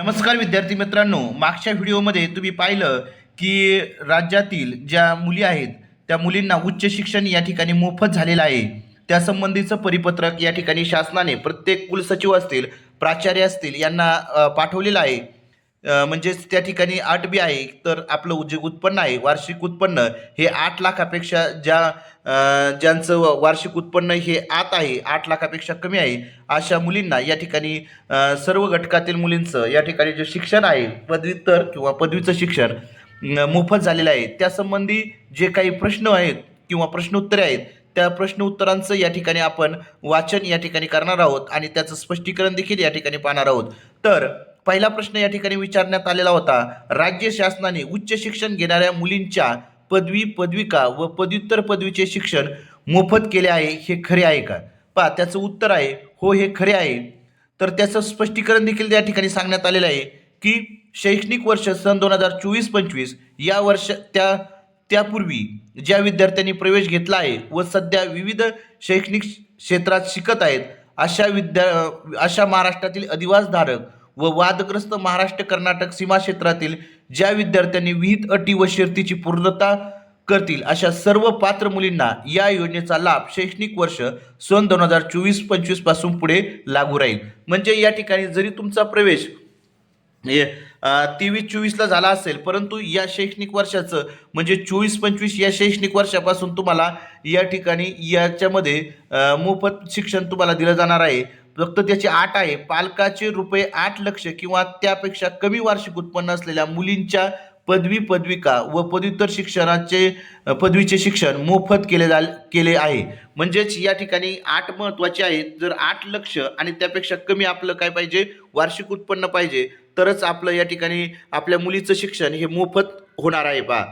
नमस्कार विद्यार्थी मित्रांनो मागच्या व्हिडिओमध्ये तुम्ही पाहिलं की राज्यातील ज्या मुली आहेत त्या मुलींना उच्च शिक्षण या ठिकाणी मोफत झालेलं आहे. त्यासंबंधीचं परिपत्रक या ठिकाणी शासनाने प्रत्येक कुलसचिव असतील प्राचार्य असतील यांना पाठवलेलं आहे. म्हणजेच त्या ठिकाणी आठ बी आहे तर आपलं जे उत्पन्न आहे वार्षिक उत्पन्न हे आठ लाखापेक्षा ज्या ज्यांचं वार्षिक उत्पन्न हे आत आहे आठ लाखापेक्षा कमी आहे अशा मुलींना या ठिकाणी सर्व घटकातील मुलींचं या ठिकाणी जे शिक्षण आहे पदव्युत्तर किंवा पदवीचं शिक्षण मोफत झालेलं आहे. त्यासंबंधी जे काही प्रश्न आहेत किंवा प्रश्नोत्तरे आहेत त्या प्रश्न उत्तरांचं या ठिकाणी आपण वाचन या ठिकाणी करणार आहोत आणि त्याचं स्पष्टीकरण देखील या ठिकाणी पाहणार आहोत. तर पहिला प्रश्न या ठिकाणी विचारण्यात आलेला होता. राज्य शासनाने उच्च शिक्षण घेणाऱ्या मुलींच्या पदवी पदविका व पदव्युत्तर पदवीचे शिक्षण मोफत केले आहे हे खरे आहे का? पहा त्याचं उत्तर आहे हो हे खरे आहे. तर त्याचं स्पष्टीकरण देखील या ठिकाणी सांगण्यात आलेलं आहे की शैक्षणिक वर्ष सन दोन हजार चोवीस पंचवीस या वर्ष त्या त्यापूर्वी ज्या विद्यार्थ्यांनी प्रवेश घेतला आहे व सध्या विविध शैक्षणिक क्षेत्रात शिकत आहेत अशा विद्या अशा महाराष्ट्रातील अधिवासधारक व वादग्रस्त महाराष्ट्र कर्नाटक सीमा क्षेत्रातील ज्या विद्यार्थ्यांनी विहित अटी व शर्तीची पूर्णता करतील अशा सर्व पात्र मुलींना या योजनेचा लाभ शैक्षणिक वर्ष सन दोन हजार चोवीस पंचवीसपासून पुढे लागू राहील. म्हणजे या ठिकाणी जरी तुमचा प्रवेश तेवीस चोवीसला झाला असेल परंतु या शैक्षणिक वर्षाचं म्हणजे चोवीस पंचवीस या शैक्षणिक वर्षापासून तुम्हाला या ठिकाणी याच्यामध्ये मोफत शिक्षण तुम्हाला दिलं जाणार आहे. फक्त त्याची आठ आहे. पालकाचे रुपये आठ लक्ष किंवा त्यापेक्षा कमी वार्षिक उत्पन्न असलेल्या मुलींच्या पदवी पदविका व पदव्युत्तर शिक्षणाचे पदवीचे शिक्षण मोफत केले जा केले आहे. म्हणजेच या ठिकाणी आठ महत्त्वाचे आहेत. जर आठ लक्ष आणि त्यापेक्षा कमी आपलं काय पाहिजे? वार्षिक उत्पन्न पाहिजे. तरच आपलं या ठिकाणी आपल्या मुलीचं शिक्षण हे मोफत होणार आहे पहा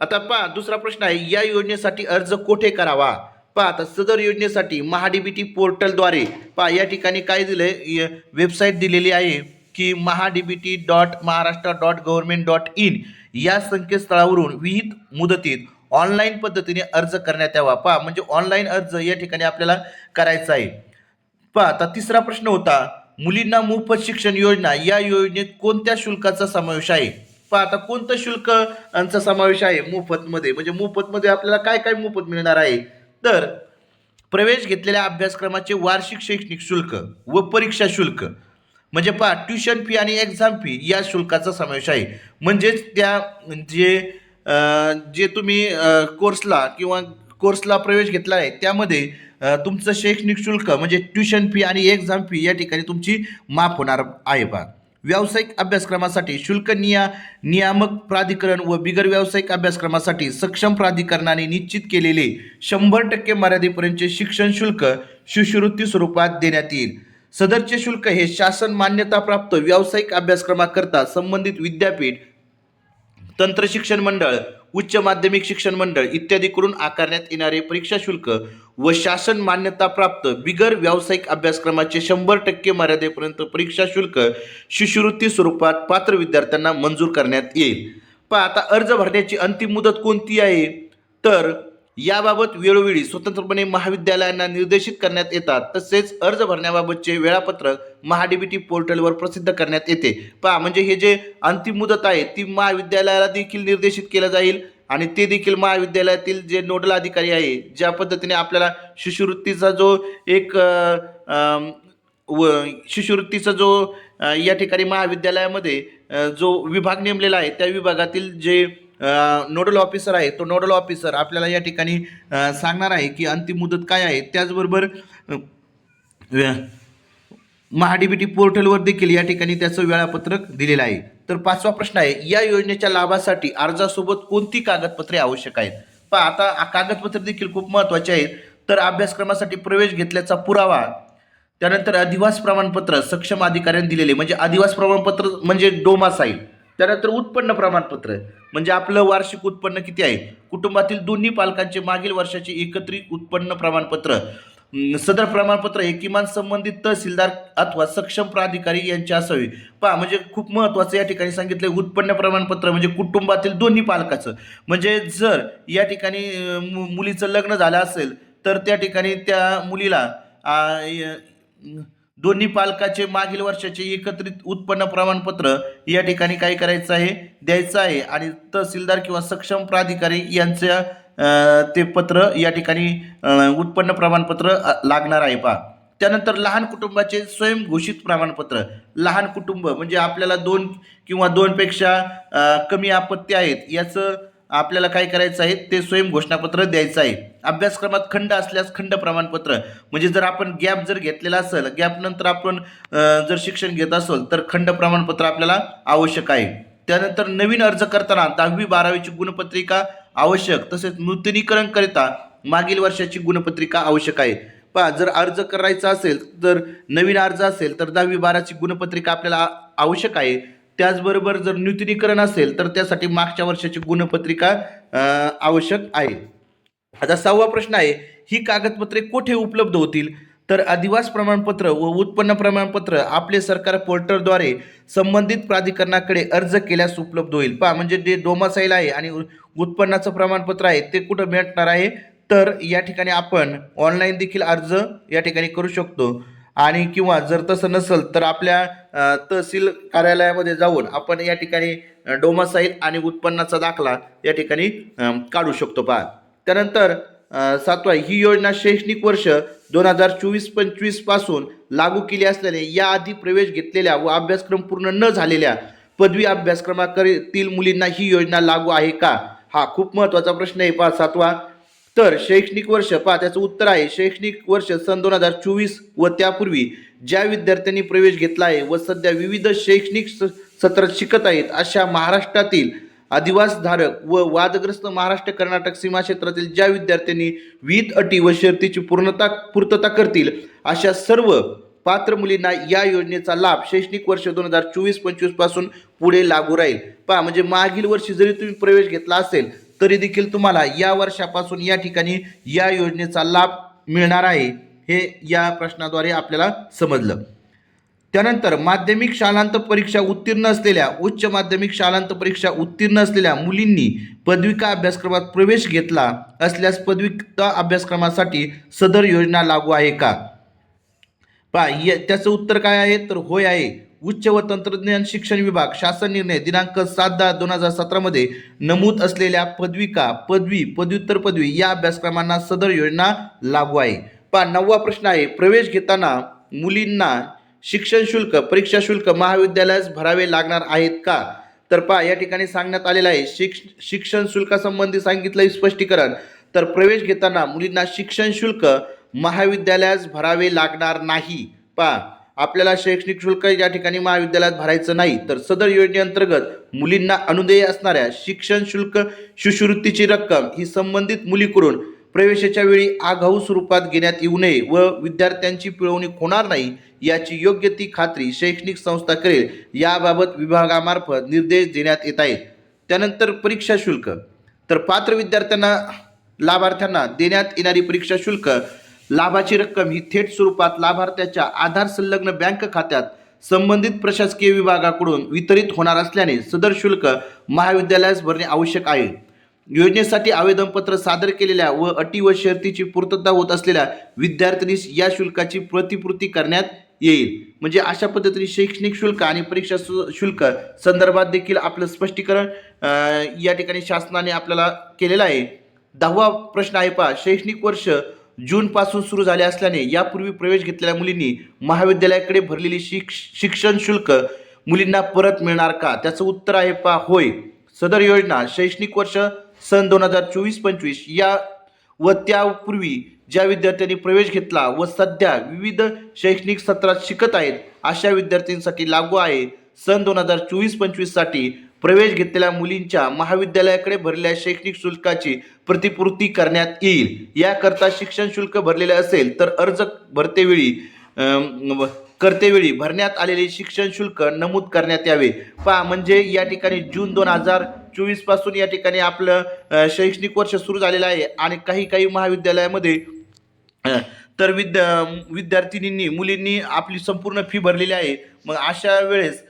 आता पहा दुसरा प्रश्न आहे. या योजनेसाठी अर्ज कोठे करावा? पहा आता सदर योजनेसाठी महाडीबीटी पोर्टलद्वारे पहा या ठिकाणी काय दिलं आहे वेबसाईट दिलेली आहे की MahaDBT dot Maharashtra dot government dot in या संकेतस्थळावरून विहित मुदतीत ऑनलाईन पद्धतीने अर्ज करण्यात यावा. पहा म्हणजे ऑनलाईन अर्ज या ठिकाणी आपल्याला करायचा आहे. पहा आता तिसरा प्रश्न होता मुलींना मोफत शिक्षण योजना या योजनेत कोणत्या शुल्काचा समावेश आहे? पहा आता कोणतं शुल्क यांचा समावेश आहे मोफतमध्ये? म्हणजे मोफतमध्ये आपल्याला काय काय मोफत मिळणार आहे? तर प्रवेश घेतलेल्या अभ्यासक्रमाचे वार्षिक शैक्षणिक शुल्क व परीक्षा शुल्क म्हणजे पहा ट्युशन फी आणि एक्झाम फी या शुल्काचा समावेश आहे. म्हणजेच त्या जे जे तुम्ही कोर्सला किंवा कोर्सला प्रवेश घेतला आहे त्यामध्ये तुमचं शैक्षणिक शुल्क म्हणजे ट्युशन फी आणि एक्झाम फी या ठिकाणी तुमची माफ होणार आहे पहा व्यावसायिक अभ्यासक्रमासाठी शुल्क निया नियामक प्राधिकरण व बिगर व्यावसायिक अभ्यासक्रमासाठी सक्षम प्राधिकरणाने निश्चित केलेले शंभर टक्के मर्यादेपर्यंतचे शिक्षण शुल्क शिष्यवृत्ती स्वरूपात देण्यात येईल. सदरचे शुल्क हे शासन मान्यताप्राप्त व्यावसायिक अभ्यासक्रमाकरता संबंधित विद्यापीठ तंत्र शिक्षण मंडळ उच्च माध्यमिक शिक्षण मंडळ इत्यादीकडून आकारण्यात येणारे परीक्षा शुल्क व शासन मान्यताप्राप्त बिगर व्यावसायिक अभ्यासक्रमाचे शंभर टक्के मर्यादेपर्यंत परीक्षा शुल्क शिष्यवृत्ती स्वरूपात पात्र विद्यार्थ्यांना मंजूर करण्यात येईल. पहा आता अर्ज भरण्याची अंतिम मुदत कोणती आहे? तर याबाबत वेळोवेळी स्वतंत्रपणे महाविद्यालयांना निर्देशित करण्यात येतात. तसेच अर्ज भरण्याबाबतचे वेळापत्रक महाडीबीटी पोर्टलवर प्रसिद्ध करण्यात येते. पहा म्हणजे हे जे अंतिम मुदत आहे ती महाविद्यालयाला देखील निर्देशित केलं जाईल आणि ते देखील महाविद्यालयातील जे नोडल अधिकारी आहे ज्या पद्धतीने आपल्याला शिष्यवृत्तीचा जो एक व शिष्यवृत्तीचा जो या ठिकाणी महाविद्यालयामध्ये जो विभाग नेमलेला आहे त्या विभागातील जे नोडल ऑफिसर आहे. तो नोडल ऑफिसर आपल्याला या ठिकाणी सांगणार आहे की अंतिम मुदत काय आहे. त्याचबरोबर महाडीबीटी पोर्टलवर देखील या ठिकाणी त्याचं वेळापत्रक दिलेलं आहे. तर पाचवा प्रश्न आहे या योजनेच्या लाभासाठी अर्जासोबत कोणती कागदपत्रे आवश्यक आहेत? पण आता कागदपत्रे देखील खूप महत्त्वाचे आहेत. तर अभ्यासक्रमासाठी प्रवेश घेतल्याचा पुरावा त्यानंतर अधिवास प्रमाणपत्र सक्षम अधिकाऱ्यांनी दिलेले म्हणजे अधिवास प्रमाणपत्र म्हणजे डोमासाईल. त्यानंतर उत्पन्न प्रमाणपत्र. म्हणजे आपलं वार्षिक उत्पन्न किती आहे? कुटुंबातील दोन्ही पालकांचे मागील वर्षाचे एकत्रित उत्पन्न प्रमाणपत्र. सदर प्रमाणपत्र हे किमान संबंधित तहसीलदार अथवा सक्षम प्राधिकारी यांचे असावे. पहा म्हणजे खूप महत्त्वाचं या ठिकाणी सांगितलं उत्पन्न प्रमाणपत्र म्हणजे कुटुंबातील दोन्ही पालकाचं. म्हणजे जर या ठिकाणी मु- मुलीचं लग्न झालं असेल तर त्या ठिकाणी त्या मुलीला आ, य- दोन्ही पालकाचे मागील वर्षाचे एकत्रित उत्पन्न प्रमाणपत्र या ठिकाणी काय करायचं आहे द्यायचं आहे. आणि तहसीलदार किंवा सक्षम प्राधिकारी यांच्या ते पत्र या ठिकाणी उत्पन्न प्रमाणपत्र लागणार आहे. पहा. त्यानंतर लहान कुटुंबाचे स्वयंघोषित प्रमाणपत्र. लहान कुटुंब म्हणजे आपल्याला दोन किंवा दोनपेक्षा कमी आपत्ती आहेत. याचं आपल्याला काय करायचं आहे ते स्वयं घोषणापत्र द्यायचं आहे. अभ्यासक्रमात खंड असल्यास खंड प्रमाणपत्र. म्हणजे जर आपण गॅप जर घेतलेला असेल गॅपनंतर आपण जर शिक्षण घेत असेल तर खंड प्रमाणपत्र आपल्याला आवश्यक आहे. त्यानंतर नवीन अर्ज करताना दहावी बारावीची गुणपत्रिका आवश्यक तसेच नूतनीकरण करिता मागील वर्षाची गुणपत्रिका आवश्यक आहे. पहा जर अर्ज करायचा असेल तर नवीन अर्ज असेल तर दहावी बाराची गुणपत्रिका आपल्याला आवश्यक आहे. त्याचबरोबर जर नूतनीकरण असेल तर त्यासाठी मागच्या वर्षाची गुणपत्रिका आवश्यक आहे. आता सहावा प्रश्न आहे ही कागदपत्रे कुठे उपलब्ध होतील? तर अधिवास प्रमाणपत्र व उत्पन्न प्रमाणपत्र आपले सरकार पोर्टलद्वारे संबंधित प्राधिकरणाकडे अर्ज केल्यास उपलब्ध होईल. पहा म्हणजे जे डोमासाईल आहे आणि उत्पन्नाचं प्रमाणपत्र आहे ते कुठं भेटणार आहे? तर या ठिकाणी आपण ऑनलाईन देखील अर्ज या ठिकाणी करू शकतो. आणि किंवा जर तसं नसेल तर आपल्या तहसील कार्यालयामध्ये जाऊन आपण या ठिकाणी डोमासाईल आणि उत्पन्नाचा दाखला या ठिकाणी काढू शकतो. पहा. त्यानंतर सातवा ही योजना शैक्षणिक वर्ष दोन हजार चोवीस पंचवीसपासून लागू केली असल्याने याआधी प्रवेश घेतलेल्या व अभ्यासक्रम पूर्ण न झालेल्या पदवी अभ्यासक्रमातील मुलींना ही योजना लागू आहे का? हा खूप महत्त्वाचा प्रश्न आहे. पहा सातवा. तर शैक्षणिक वर्ष पहा त्याचं उत्तर आहे. शैक्षणिक वर्ष सन दोन हजार चोवीस व त्यापूर्वी ज्या विद्यार्थ्यांनी प्रवेश घेतला आहे व सध्या विविध शैक्षणिक स- सत्रात शिकत आहेत अशा महाराष्ट्रातील अधिवासधारक व वादग्रस्त महाराष्ट्र कर्नाटक सीमा क्षेत्रातील ज्या विद्यार्थ्यांनी विविध अटी व शर्तीची पूर्णता पूर्तता करतील अशा सर्व पात्र मुलींना या योजनेचा लाभ शैक्षणिक वर्ष दोन हजार चोवीस पंचवीसपासून पुढे लागू राहील. पहा म्हणजे मागील वर्षी जरी तुम्ही प्रवेश घेतला असेल तरी देखील तुम्हाला या वर्षापासून या ठिकाणी या योजनेचा लाभ मिळणार आहे हे या प्रश्नाद्वारे आपल्याला समजलं. त्यानंतर माध्यमिक शालांत परीक्षा उत्तीर्ण असलेल्या उच्च माध्यमिक शालांत परीक्षा उत्तीर्ण असलेल्या मुलींनी पदविका अभ्यासक्रमात प्रवेश घेतला असल्यास पदविका अभ्यासक्रमासाठी सदर योजना लागू आहे का? पा या- त्याचं उत्तर काय आहे? तर होय आहे. उच्च व तंत्रज्ञान शिक्षण विभाग शासन निर्णय दिनांक सात दहा दोन हजार सतरामध्ये नमूद असलेल्या पदविका पदवी पदव्युत्तर पदवी या अभ्यासक्रमांना सदर योजना लागू आहे. पहा नववा प्रश्न आहे. प्रवेश घेताना मुलींना शिक्षण शुल्क परीक्षा शुल्क महाविद्यालयास भरावे लागणार आहेत का? तर पहा या ठिकाणी सांगण्यात आलेलं आहे शिक्ष शिक्षण शुल्कासंबंधी सांगितलं स्पष्टीकरण. तर प्रवेश घेताना मुलींना शिक्षण शुल्क महाविद्यालयास भरावे लागणार नाही. पहा आपल्याला शैक्षणिक शुल्क या ठिकाणी महाविद्यालयात भरायचं नाही. तर सदर योजनेअंतर्गत मुलींना अनुदेय असणाऱ्या शिक्षण शुल्क शिष्यवृत्तीची रक्कम ही संबंधित मुलीकडून प्रवेशाच्या वेळी आगाऊ स्वरूपात घेण्यात येऊ नये व विद्यार्थ्यांची पिळवणूक होणार नाही याची योग्य ती खात्री शैक्षणिक संस्था करेल याबाबत विभागामार्फत निर्देश देण्यात येत आहेत. त्यानंतर परीक्षा शुल्क. तर पात्र विद्यार्थ्यांना लाभार्थ्यांना देण्यात येणारी परीक्षा शुल्क लाभाची रक्कम ही थेट स्वरूपात लाभार्थ्याच्या आधार संलग्न बँक खात्यात संबंधित प्रशासकीय विभागाकडून वितरित होणार असल्याने सदर शुल्क महाविद्यालयास भरणे आवश्यक आहे. योजनेसाठी आवेदनपत्र सादर केलेल्या व अटी व शर्तीची पूर्तता होत असलेल्या विद्यार्थिनीस या शुल्काची प्रतिपूर्ती करण्यात येईल. म्हणजे अशा पद्धतीने शैक्षणिक शुल्क आणि परीक्षा सु- शुल्क संदर्भात देखील आपलं स्पष्टीकरण या ठिकाणी शासनाने आपल्याला केलेलं आहे. दहावा प्रश्न आहे पहा. शैक्षणिक वर्ष जूनपासून सुरू झाले असल्याने यापूर्वी प्रवेश घेतलेल्या मुलींनी महाविद्यालयाकडे भरलेली शिक्ष शिक्षण शुल्क मुलींना परत मिळणार का? त्याचं उत्तर आहे पहा. होय. सदर योजना शैक्षणिक वर्ष सन दोन हजार चोवीस पंचवीस या व त्यापूर्वी ज्या विद्यार्थ्यांनी प्रवेश घेतला व सध्या विविध शैक्षणिक सत्रात शिकत आहेत अशा विद्यार्थ्यांसाठी लागू आहे. सन दोन हजार चोवीस पंचवीससाठी प्रवेश घेतलेल्या मुलींच्या महाविद्यालयाकडे भरलेल्या शैक्षणिक शुल्काची प्रतिपूर्ती करण्यात येईल. याकरता शिक्षण शुल्क भरलेले असेल तर अर्ज भरतेवेळी व- करतेवेळी भरण्यात आलेले शिक्षण शुल्क नमूद करण्यात यावे. पहा म्हणजे या ठिकाणी जून दोन हजार चोवीसपासून या ठिकाणी आपलं शैक्षणिक वर्ष सुरू झालेलं आहे आणि काही काही महाविद्यालयामध्ये तर विद्या विद्यार्थिनींनी मुलींनी आपली संपूर्ण फी भरलेली आहे. मग अशा वेळेस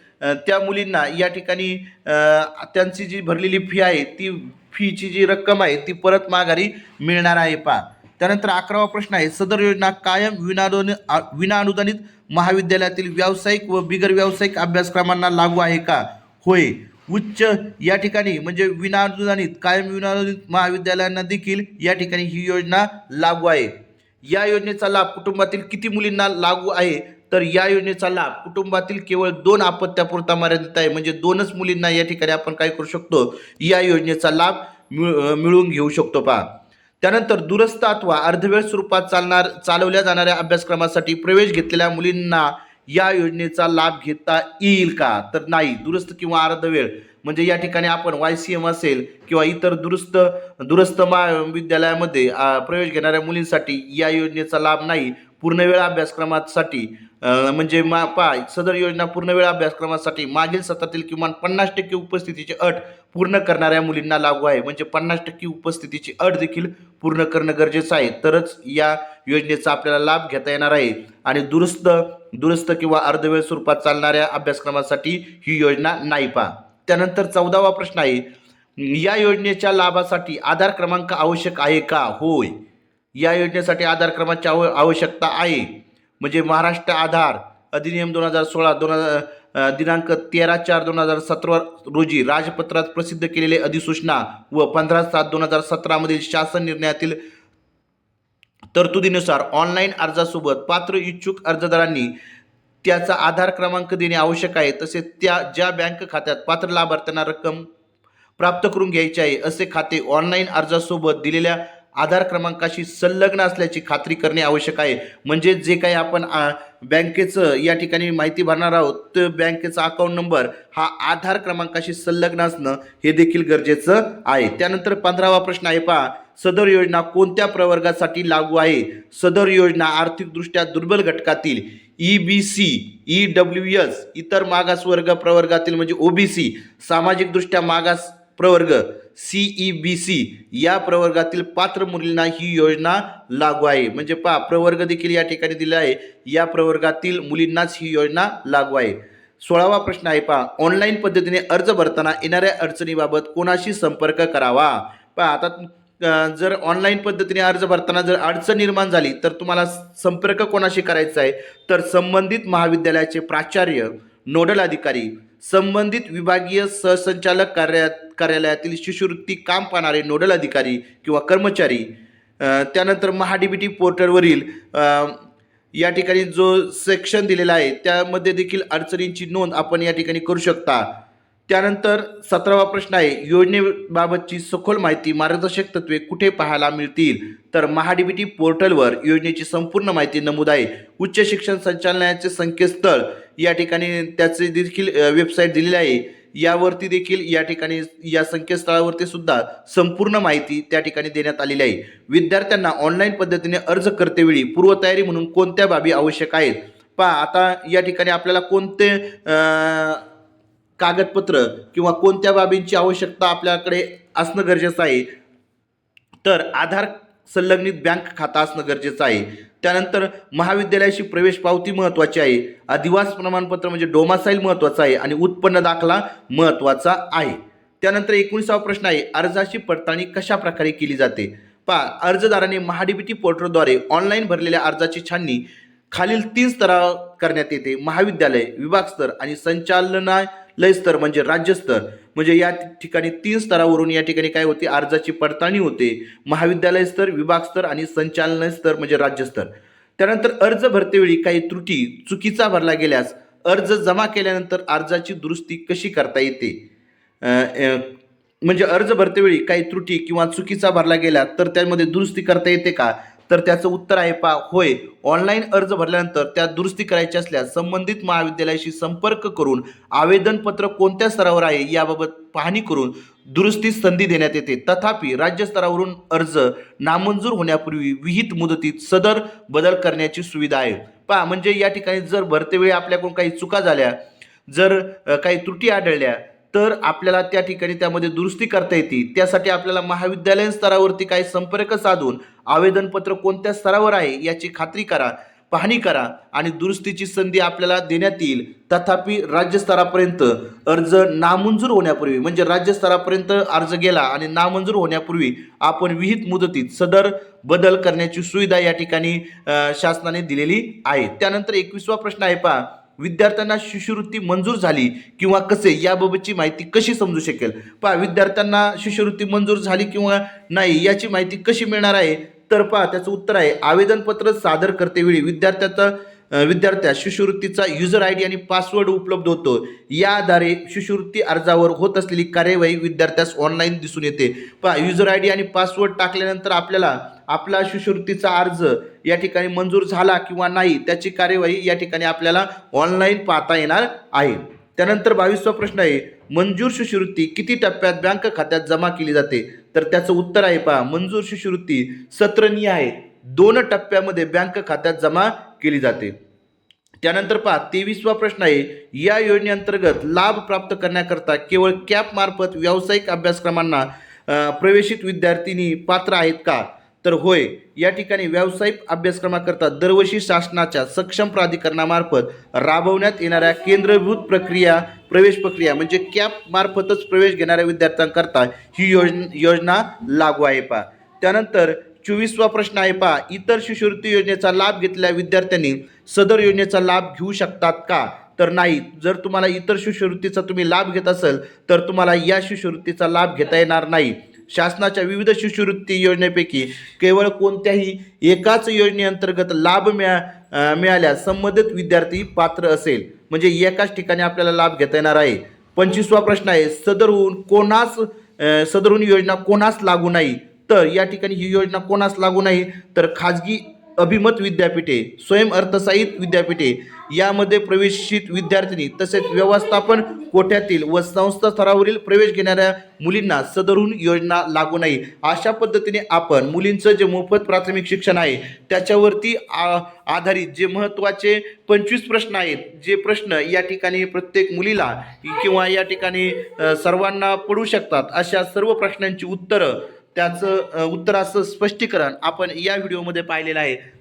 त्या मुलींना या ठिकाणी त्यांची जी भरलेली फी आहे ती फीची जी रक्कम आहे ती परत माघारी मिळणार आहे पहा. त्यानंतर अकरावा प्रश्न आहे सदर योजना कायम विनादोन विना अनुदानित महाविद्यालयातील व्यावसायिक व बिगर व्यावसायिक अभ्यासक्रमांना लागू आहे का? होय. उच्च या ठिकाणी म्हणजे विना अनुदानित कायम विनाअनुदानित महाविद्यालयांना देखील या ठिकाणी ही योजना लागू आहे. या योजनेचा लाभ कुटुंबातील किती मुलींना लागू आहे? तर या योजनेचा लाभ कुटुंबातील केवळ दोन आपत्त्यापुरता मर्यादित आहे म्हणजे दोनच मुलींना या ठिकाणी आपण काय करू शकतो? या योजनेचा लाभ मिळ मिळवून घेऊ शकतो पहा. त्यानंतर दुरस्त अथवा अर्धवेळ स्वरूपात चालणार चालवल्या जाणाऱ्या अभ्यासक्रमासाठी प्रवेश घेतलेल्या मुलींना या योजनेचा लाभ घेता येईल का? तर नाही दुरुस्त किंवा अर्धवेळ म्हणजे या ठिकाणी आपण वाय सी एम असेल किंवा इतर दुरुस्त दुरुस्त महाविद्यालयामध्ये प्रवेश घेणाऱ्या मुलींसाठी या योजनेचा लाभ नाही पूर्णवेळ अभ्यासक्रमासाठी म्हणजे मा पा सदर योजना पूर्णवेळ अभ्यासक्रमासाठी मागील सत्रातील किमान पन्नास टक्के उपस्थितीची अट पूर्ण करणाऱ्या मुलींना लागू आहे. म्हणजे पन्नास टक्के उपस्थितीची अट देखील पूर्ण करणं गरजेचं आहे. तरच या योजनेचा आपल्याला लाभ घेता येणार आहे. आणि दुरुस्त दुरुस्त किंवा अर्धवेळ स्वरूपात चालणाऱ्या अभ्यासक्रमासाठी ही योजना नाही पा त्यानंतर चौदावा प्रश्न आहे या योजनेच्या लाभासाठी आधार क्रमांक आवश्यक आहे का? होय. या योजनेसाठी आधार क्रमांकाची आव आवश्यकता आहे. म्हणजे महाराष्ट्र आधार अधिनियम दोन हजार सोळा दोन हजार दिनांक तेरा चार दोन हजार सतरा रोजी राजपत्रात प्रसिद्ध केलेले अधिसूचना व पंधरा सात दोन हजार सतरामधील शासन निर्णयातील तरतुदीनुसार ऑनलाईन अर्जासोबत पात्र इच्छुक अर्जदारांनी त्याचा आधार क्रमांक देणे आवश्यक आहे. तसेच त्या ज्या बँक खात्यात पात्र लाभार्थ्यांना रक्कम प्राप्त करून घ्यायची आहे असे खाते ऑनलाईन अर्जासोबत दिलेल्या आधार क्रमांकाशी संलग्न असल्याची खात्री करणे आवश्यक आहे. म्हणजे जे काही आपण आ, बँकेचं या ठिकाणी माहिती भरणार आहोत तर बँकेचा अकाउंट नंबर हा आधार क्रमांकाशी संलग्न असणं हे देखील गरजेचं आहे. त्यानंतर पंधरावा प्रश्न आहे पहा. सदर योजना कोणत्या प्रवर्गासाठी लागू आहे? सदर योजना आर्थिकदृष्ट्या दुर्बल घटकातील E B C E W S इतर मागासवर्ग प्रवर्गातील म्हणजे ओबीसी सामाजिकदृष्ट्या मागास प्रवर्ग सी ई बी सी या प्रवर्गातील पात्र मुलींना ही योजना लागू आहे. म्हणजे पहा प्रवर्ग देखील या ठिकाणी दिला आहे. या प्रवर्गातील मुलींनाच ही योजना लागू आहे. सोळावा प्रश्न आहे पहा ऑनलाईन पद्धतीने अर्ज भरताना येणाऱ्या अडचणीबाबत कोणाशी संपर्क करावा? पहा आता जर ऑनलाईन पद्धतीने अर्ज भरताना जर अडचण निर्माण झाली तर तुम्हाला संपर्क कोणाशी करायचा आहे? तर संबंधित महाविद्यालयाचे प्राचार्य नोडल अधिकारी संबंधित विभागीय सहसंचालक कार्या कार्यालयातील शिष्यवृत्ती काम पाहणारे नोडल अधिकारी किंवा कर्मचारी त्यानंतर महाडीबीटी पोर्टलवरील या ठिकाणी जो सेक्शन दिलेला आहे त्यामध्ये देखील अडचणींची नोंद आपण या ठिकाणी करू शकता. त्यानंतर सतरावा प्रश्न आहे योजनेबाबतची सखोल माहिती मार्गदर्शक तत्वे कुठे पाहायला मिळतील? तर महाडीबीटी पोर्टलवर योजनेची संपूर्ण माहिती नमूद आहे. उच्च शिक्षण संचालनालयाचे संकेतस्थळ या ठिकाणी त्याचे देखील वेबसाईट दिलेली आहे. यावरती देखील या ठिकाणी या संकेतस्थळावरती सुद्धा संपूर्ण माहिती त्या ठिकाणी देण्यात आलेली आहे. विद्यार्थ्यांना ऑनलाईन पद्धतीने अर्ज करतेवेळी पूर्वतयारी म्हणून कोणत्या बाबी आवश्यक आहेत? पहा आता या ठिकाणी आपल्याला कोणते कागदपत्र किंवा कोणत्या बाबींची आवश्यकता आपल्याकडे असणं गरजेचं आहे? तर आधार संलग्नित बँक खाता असणं गरजेचं आहे. त्यानंतर महाविद्यालयाशी प्रवेश पावती महत्त्वाची आहे. अधिवास प्रमाणपत्र म्हणजे डोमासाईल महत्त्वाचं आहे आणि उत्पन्न दाखला महत्त्वाचा आहे. त्यानंतर एकोणीसावा प्रश्न आहे अर्जाची पडताळणी कशा प्रकारे केली जाते? पहा अर्जदाराने महाडीबीटी पोर्टलद्वारे ऑनलाईन भरलेल्या अर्जाची छाननी खालील तीन स्तरावर करण्यात येते. महाविद्यालय विभाग स्तर आणि संचालना लयस्तर म्हणजे राज्यस्तर. म्हणजे या ठिकाणी तीन स्तरावरून या ठिकाणी काय होते? अर्जाची पडताळणी होते. महाविद्यालय स्तर विभाग स्तर आणि संचालन स्तर म्हणजे राज्यस्तर. त्यानंतर अर्ज भरतेवेळी काही त्रुटी चुकीचा भरला गेल्यास अर्ज जमा केल्यानंतर अर्जाची दुरुस्ती कशी करता येते? म्हणजे अर्ज भरतेवेळी काही त्रुटी किंवा चुकीचा भरला गेला तर त्यामध्ये दुरुस्ती करता येते का? तर त्याचं उत्तर आहे पा होय ऑनलाईन अर्ज भरल्यानंतर त्या दुरुस्ती करायची असल्यास संबंधित महाविद्यालयाशी संपर्क करून आवेदनपत्र कोणत्या स्तरावर आहे याबाबत पाहणी करून दुरुस्तीस संधी देण्यात येते. तथापि राज्य स्तरावरून अर्ज नामंजूर होण्यापूर्वी विहित मुदतीत सदर बदल करण्याची सुविधा आहे. पहा म्हणजे या ठिकाणी जर भरतेवेळी आपल्याकडून काही चुका झाल्या जर काही त्रुटी आढळल्या तर आपल्याला त्या ठिकाणी त्यामध्ये दुरुस्ती करता येते. त्यासाठी आपल्याला महाविद्यालयीन स्तरावरती काही संपर्क साधून आवेदनपत्र कोणत्या स्तरावर आहे याची खात्री करा पाहणी करा आणि दुरुस्तीची संधी आपल्याला देण्यात येईल. तथापि राज्यस्तरापर्यंत अर्ज नामंजूर होण्यापूर्वी म्हणजे राज्यस्तरापर्यंत अर्ज गेला आणि नामंजूर होण्यापूर्वी आपण विहित मुदतीत सदर बदल करण्याची सुविधा या ठिकाणी शासनाने दिलेली आहे. त्यानंतर एकवीसवा प्रश्न आहे पहा. विद्यार्थ्यांना शिष्यवृत्ती मंजूर झाली किंवा कसे याबाबतची माहिती कशी समजू शकेल? पहा विद्यार्थ्यांना शिष्यवृत्ती मंजूर झाली किंवा नाही याची माहिती कशी मिळणार आहे? तर पहा त्याचं उत्तर आहे आवेदनपत्र सादर करतेवेळी विद्यार्थ्याचा विद्यार्थ्या शिष्यवृत्तीचा युजर आय डी आणि पासवर्ड उपलब्ध होतो. या आधारे शिष्यवृत्ती अर्जावर होत असलेली कार्यवाही विद्यार्थ्यास ऑनलाईन दिसून येते. पहा युजर आय डी आणि पासवर्ड टाकल्यानंतर आपल्याला आपला शिष्यवृत्तीचा अर्ज या ठिकाणी मंजूर झाला किंवा नाही त्याची कार्यवाही या ठिकाणी आपल्याला ऑनलाईन पाहता येणार आहे. त्यानंतर बावीसवा प्रश्न आहे मंजूर शिष्यवृत्ती किती टप्प्यात बँक खात्यात जमा केली जाते? तर त्याचं उत्तर आहे पहा मंजूर शिष्यवृत्ती सत्रनीय आहे. दोन टप्प्यामध्ये बँक खात्यात जमा केली जाते. त्यानंतर पहा तेवीसवा प्रश्न आहे या योजनेअंतर्गत लाभ प्राप्त करण्याकरता केवळ कॅपमार्फत व्यावसायिक अभ्यासक्रमांना प्रवेशित विद्यार्थिनी पात्र आहेत का? तर होय या ठिकाणी व्यावसायिक अभ्यासक्रमाकरता दरवर्षी शासनाच्या सक्षम प्राधिकरणामार्फत राबवण्यात येणाऱ्या केंद्रभूत प्रक्रिया प्रवेश प्रक्रिया म्हणजे कॅप मार्फतच प्रवेश घेणाऱ्या विद्यार्थ्यांकरता ही योजना योजना लागू आहे पहा. त्यानंतर चोवीसवा प्रश्न आहे पहा इतर शिष्यवृत्ती योजनेचा लाभ घेतलेल्या विद्यार्थ्यांनी सदर योजनेचा लाभ घेऊ शकतात का? तर नाही जर तुम्हाला इतर शिष्यवृत्तीचा तुम्ही लाभ घेत असेल तर तुम्हाला या शिष्यवृत्तीचा लाभ घेता येणार नाही. शासनाच्या विविध शिष्यवृत्ती योजनेपैकी केवळ कोणत्याही एकाच योजनेअंतर्गत लाभ मिळा मिळाल्यास संबंधित विद्यार्थी पात्र असेल. म्हणजे एकाच ठिकाणी आपल्याला लाभ घेता येणार आहे. पंचवीसवा प्रश्न आहे सदरहून कोणास सदरहून योजना कोणास लागू नाही? तर या ठिकाणी ही योजना कोणास लागू नाही? तर खाजगी अभिमत विद्यापीठे स्वयं अर्थसाहित विद्यापीठे यामध्ये प्रवेशित विद्यार्थिनी तसेच व्यवस्थापन कोठ्यातील व संस्था स्तरावरील प्रवेश घेणाऱ्या मुलींना सदरून योजना लागू नाही. अशा पद्धतीने आपण मुलींचं जे मोफत प्राथमिक शिक्षण आहे त्याच्यावरती आ- आधारित जे महत्त्वाचे पंचवीस प्रश्न आहेत जे प्रश्न या ठिकाणी प्रत्येक मुलीला किंवा या ठिकाणी सर्वांना पडू शकतात अशा सर्व प्रश्नांची उत्तरं त्याचं उत्तराचं स्पष्टीकरण आपण या व्हिडिओमध्ये पाहिलेलं आहे.